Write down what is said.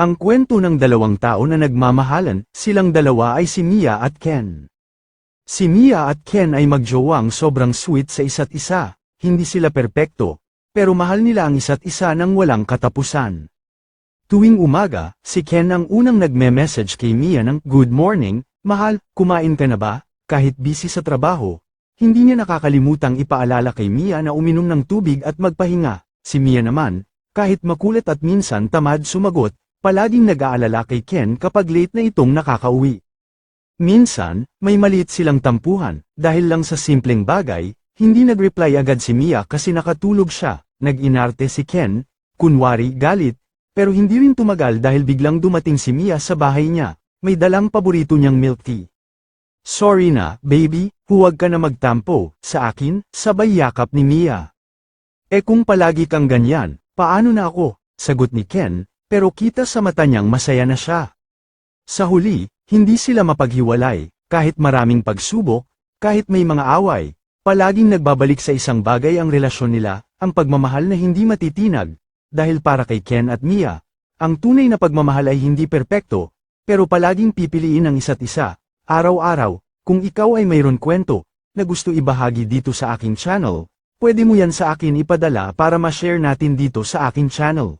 Ang kwento ng dalawang tao na nagmamahalan, silang dalawa ay si Mia at Ken. Si Mia at Ken ay magjowang sobrang sweet sa isa't isa, hindi sila perpekto, pero mahal nila ang isa't isa ng walang katapusan. Tuwing umaga, si Ken ang unang nagme-message kay Mia ng Good morning, mahal, kumain ka na ba? Kahit busy sa trabaho, hindi niya nakakalimutang ipaalala kay Mia na uminom ng tubig at magpahinga. Si Mia naman, kahit makulit at minsan tamad sumagot, palaging nag-aalala kay Ken kapag late na itong nakakauwi. Minsan, may maliit silang tampuhan, dahil lang sa simpleng bagay, hindi nag-reply agad si Mia kasi nakatulog siya, nag-inarte si Ken, kunwari galit, pero hindi rin tumagal dahil biglang dumating si Mia sa bahay niya, may dalang paborito niyang milk tea. Sorry na, baby, huwag ka na magtampo, sa akin, sabay yakap ni Mia. Eh kung palagi kang ganyan, paano na ako? Sagot ni Ken, pero kita sa mata niyang masaya na siya. Sa huli, hindi sila mapaghiwalay, kahit maraming pagsubok, kahit may mga away, palaging nagbabalik sa isang bagay ang relasyon nila, ang pagmamahal na hindi matitinag, dahil para kay Ken at Mia, ang tunay na pagmamahal ay hindi perpekto, pero palaging pipiliin ang isa't isa, araw-araw, kung ikaw ay mayroon kwento, na gusto ibahagi dito sa aking channel, pwede mo yan sa akin ipadala para ma-share natin dito sa aking channel.